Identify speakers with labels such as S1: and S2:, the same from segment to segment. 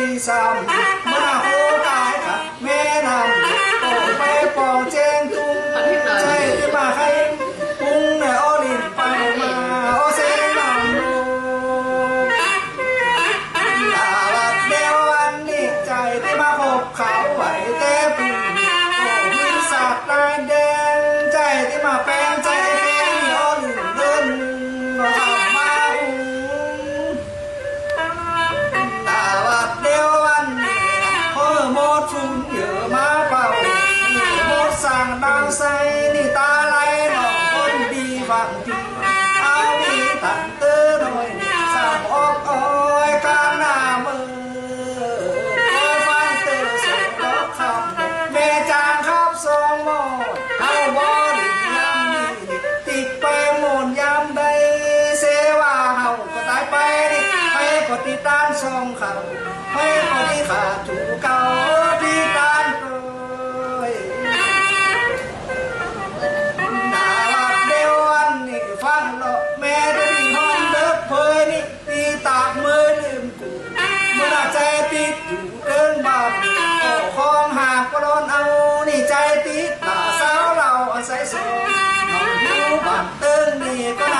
S1: Please, um, my heart. chung nhớ má vào một sàng đang say đi ta lấy nó con đi vàng đi áo đi tặng tớ rồi sàng ốp ôi ca nà mơ văn tớ sàng đó khóc mẹ chàng khóc xong mồ áo bó đi nhằm đi tịt bay mồn nhằm đây xế hoa hầu có tái bay đi hay có tí tan xong khẩu hay có tí khả chủ cao ตีตาสาวเราอันใสสุน้องนิ้วบันเติ้งนี่ก็ได้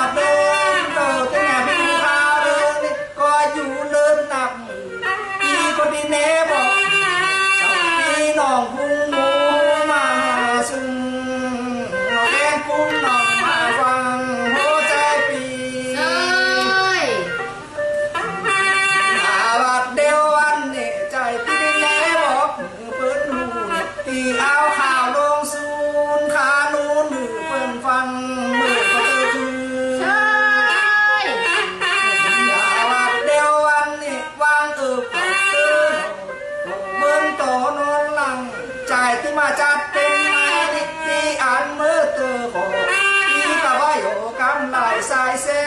S1: size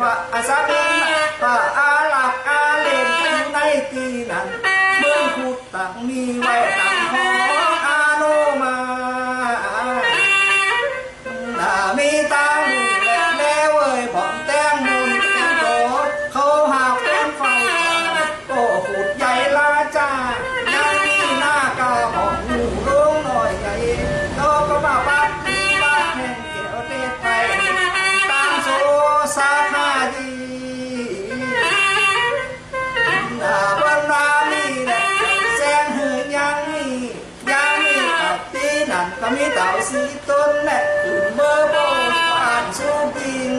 S1: พระอาซาบีพระอา สีต้นแม่เบอร์บผ่านชูบิน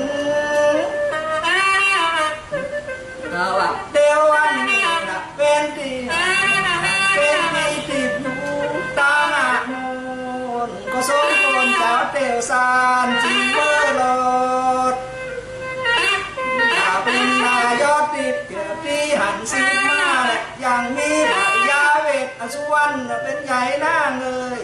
S1: เอาอะเดียวันนี้นะเป็นดีเป็นดีติดดูตาหนักนนก็สมควรแถวเตียวซานจีเบอร์โลดถ้าเป็นนายอดติดเกิดที่หันสีมาแหละยังมีภรรยาเวทอสุวรรณเป็นใหญ่หน้าเลย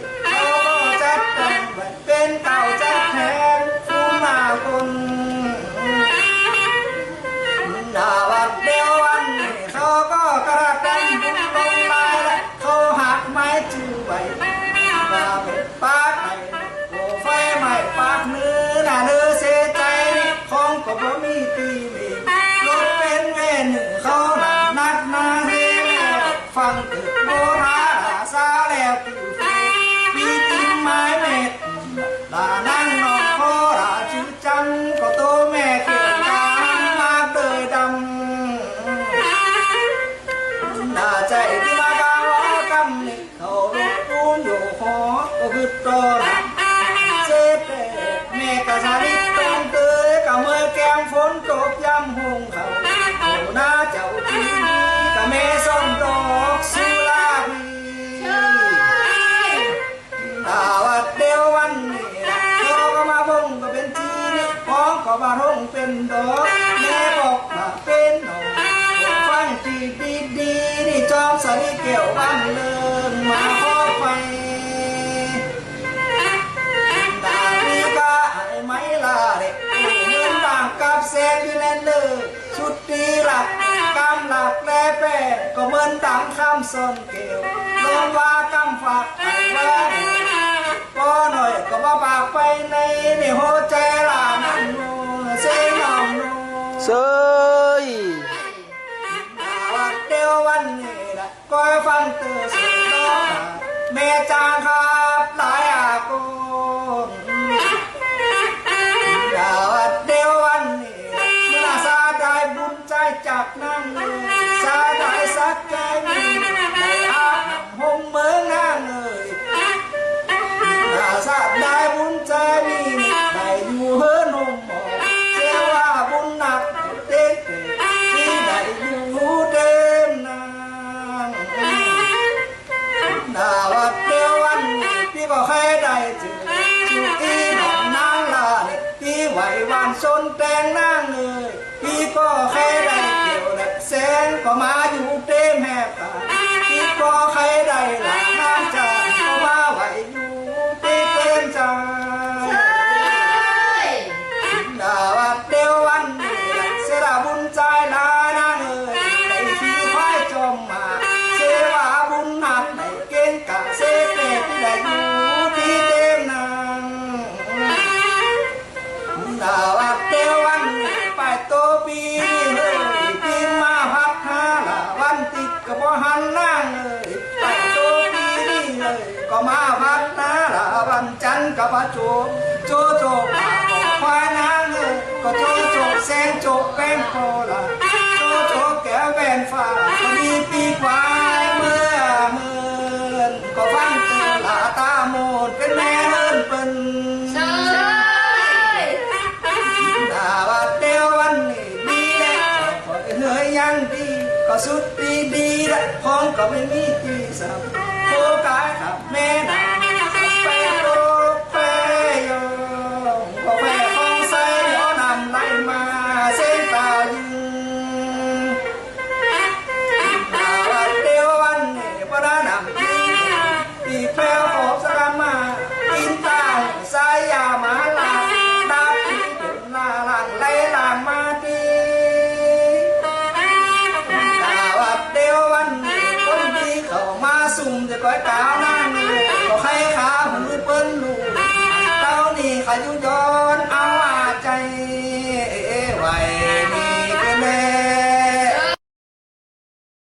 S1: สาวแหลบมีจริงไม้เม็ดลานั่งนอนโคราชื่อจังก็โตแม่เขียนตามาเตยดำน่าใจที่มากาวกำเขาลูกปูนอยู่หอก็คือตอน ว่าร้
S2: อ
S1: งเป็นดอกแม่บอกมาเป็นดอกฟังปีดีดีนี่จอมสรีเกี่ยวบ้านเลิงมาพ่อไปตาปีกาไม่ลาเด็กเหมืองบางกับเซนที่แลนเลยชุดดีหลักกำหลักแลแปดก็เหมือนดังข้ามซนเกี่ยวลมว่ากำฝากไว้ก็หน่อยก็ว่าบากไปในในโฮ 张开。 ไหววานชนแตงนั่งเลยพี่ก็ใครได้เกี่ยวและแสนก็มาอยู่เต็มแหบตาพี่ก็ใครได้หลังน่าจะก็มาไหวอยู่เต็มใจดาวัด โจกโจโจกควายนางเงยก็โจโจกแซงโจกแป้งโปลาโจโจกแก่เป็นฟ้าคนมีปีควายเมื่อเมินก็ฟังตือนลาตาโมนเป็นแม่เลินเป็นดาวัดเดียววันนี้มีแล้วขอนื่อยยังดีก็สุดดีดีละพ้องก็ไม่มีที่สับโคกายกับแม่นา cho cõi cao